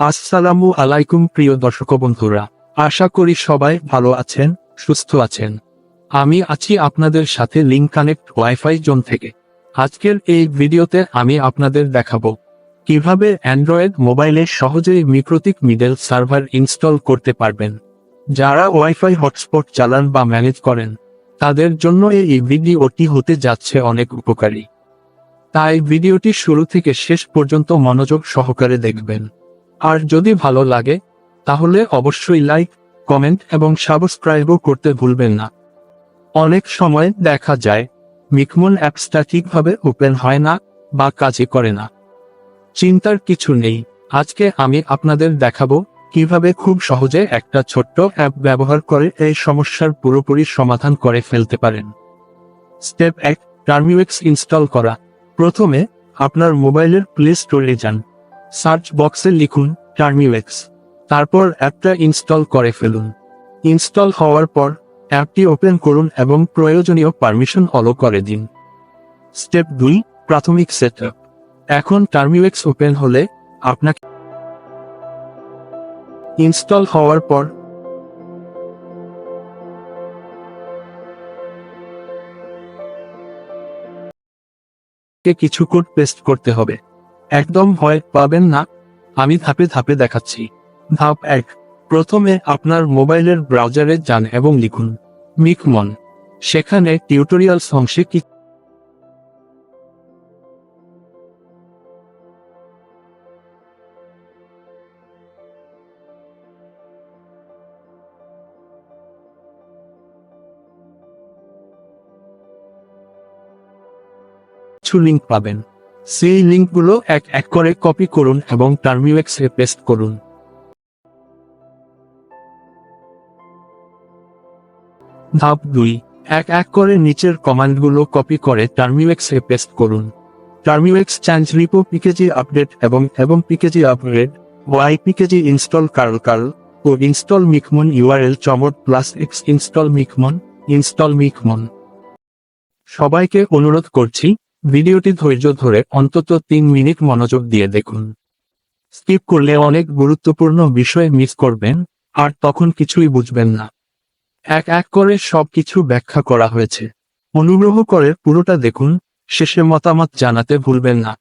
আসসালামু আলাইকুম প্রিয় দর্শক বন্ধুরা আশা করি সবাই ভালো আছেন, সুস্থ আছেন। আমি আছি আপনাদের সাথে লিঙ্ক কানেক্ট ওয়াইফাই জোন থেকে। আজকের এই ভিডিওতে আমি আপনাদের দেখাবো কীভাবে অ্যান্ড্রয়েড মোবাইলে সহজেই মিক্রোতিক মিডেল সার্ভার ইনস্টল করতে পারবেন। যারা ওয়াইফাই হটস্পট চালান বা ম্যানেজ করেন, তাদের জন্য এই ভিডিওটি হতে যাচ্ছে অনেক উপকারী। তাই ভিডিওটি শুরু থেকে শেষ পর্যন্ত মনোযোগ সহকারে দেখবেন। আর যদি ভালো লাগে, তাহলে অবশ্যই লাইক, কমেন্ট এবং সাবস্ক্রাইবও করতে ভুলবেন না। অনেক সময় দেখা যায় মিকমন অ্যাপসটা ঠিকভাবে ওপেন হয় না বা কাজে করে না। চিন্তার কিছু নেই, আজকে আমি আপনাদের দেখাবো কীভাবে খুব সহজে একটা ছোট্ট অ্যাপ ব্যবহার করে এই সমস্যার পুরোপুরি সমাধান করে ফেলতে পারেন। স্টেপ এক টার্মিউএক্স ইনস্টল করা। প্রথমে, আপনার মোবাইলের প্লে স্টোরে যান। সার্চ বক্সে লিখুন টার্মিওয়েক্স তারপর অ্যাপটা ইনস্টল করে ফেলুন। ইনস্টল হওয়ার পর, অ্যাপটি ওপেন করুন এবং প্রয়োজনীয় পারমিশন অলো করে দিন। স্টেপ দুই, প্রাথমিক সেটআপ। এখন টার্মিওয়েক্স ওপেন হলে আপনাকে ইনস্টল হওয়ার পর কিছু কোড পেস্ট করতে হবে। একদম ভয় পাবেন না। আমি ধাপে ধাপে দেখাচ্ছি। ধাপ এক। প্রথমে আপনার মোবাইলের ব্রাউজারে যান এবং লিখুন মিকমন সেখানে টিউটোরিয়াল অংশে কি লিঙ্ক পাবেন। সেই লিঙ্কগুলো এক এক করে কপি করুন এবং টার্মিউএক্সে পেস্ট করুন। ধাপ দুই, এক এক করে নিচের কমান্ডগুলো কপি করে টার্মিউএক্সে পেস্ট করুন। Termux change repo PKG update এবং এবং PKG upgrade Y PKG install curl curl ও ইনস্টল মিকমন ইউআরএল চমট প্লাস এক্স ইনস্টল মিকমন ইনস্টল মিকমন সবাইকে অনুরোধ করছি ভিডিওটি ধৈর্য ধরে অন্তত তিন মিনিট মনোযোগ দিয়ে দেখুন। স্কিপ করলে অনেক গুরুত্বপূর্ণ বিষয় মিস করবেন, আর তখন কিছুই বুঝবেন না। এক এক করে সব কিছু ব্যাখ্যা করা হয়েছে। অনুগ্রহ করে পুরোটা দেখুন, শেষে মতামত জানাতে ভুলবেন না।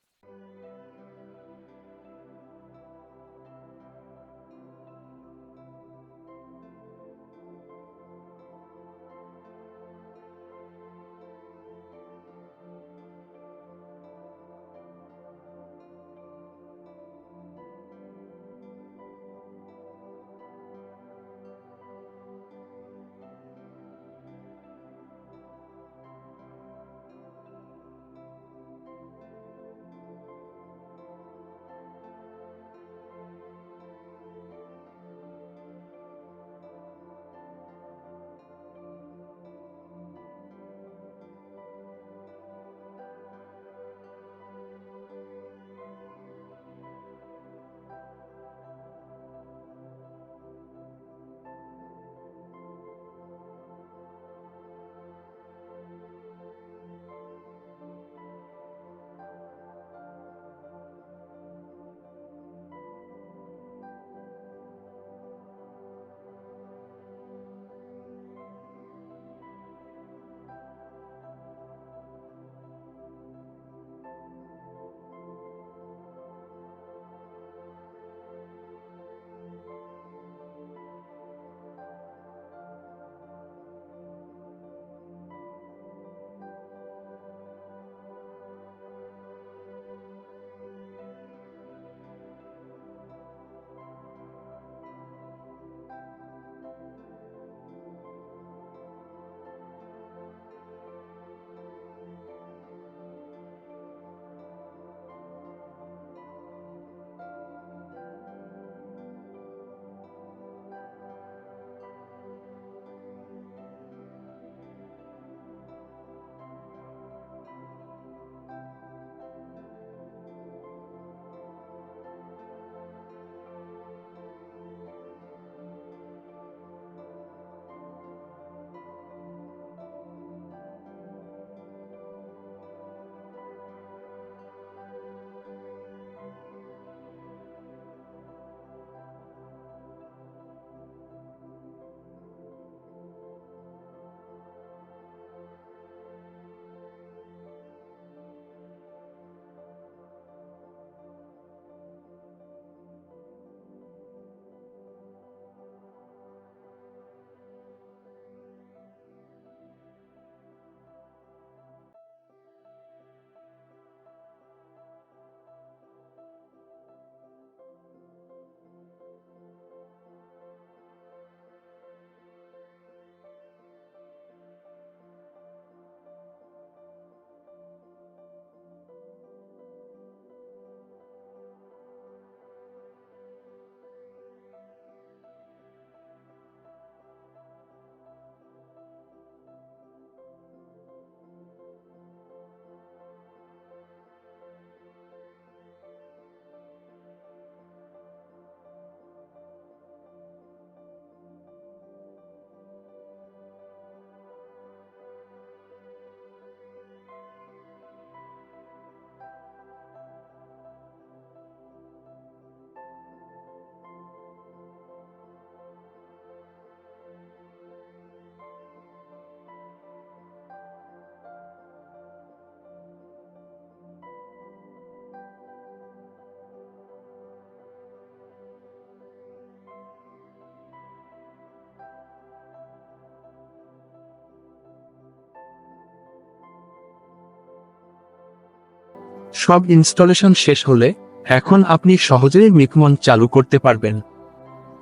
সব ইনস্টলেশন শেষ হলে, এখন আপনি সহজেই মিকমন চালু করতে পারবেন।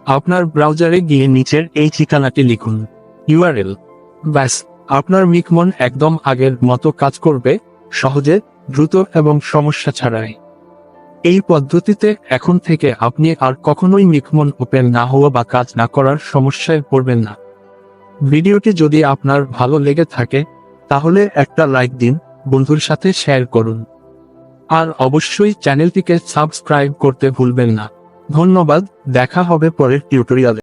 আপনার ব্রাউজারে গিয়ে নিচের এই ঠিকানাটি লিখুন, ইউআরএল। ব্যাস, আপনার মিকমন একদম আগের মতো কাজ করবে, সহজে, দ্রুত এবং সমস্যা ছাড়াই। এই পদ্ধতিতে এখন থেকে আপনি আর কখনোই মিকমন ওপেন না হওয়া বা কাজ না করার সমস্যায় পড়বেন না। ভিডিওটি যদি আপনার ভালো লেগে থাকে, তাহলে একটা লাইক দিন, বন্ধুর সাথে শেয়ার করুন। আর অবশ্যই চ্যানেলটিকে সাবস্ক্রাইব করতে ভুলবেন না। ধন্যবাদ দেখা হবে পরের টিউটোরিয়ালে।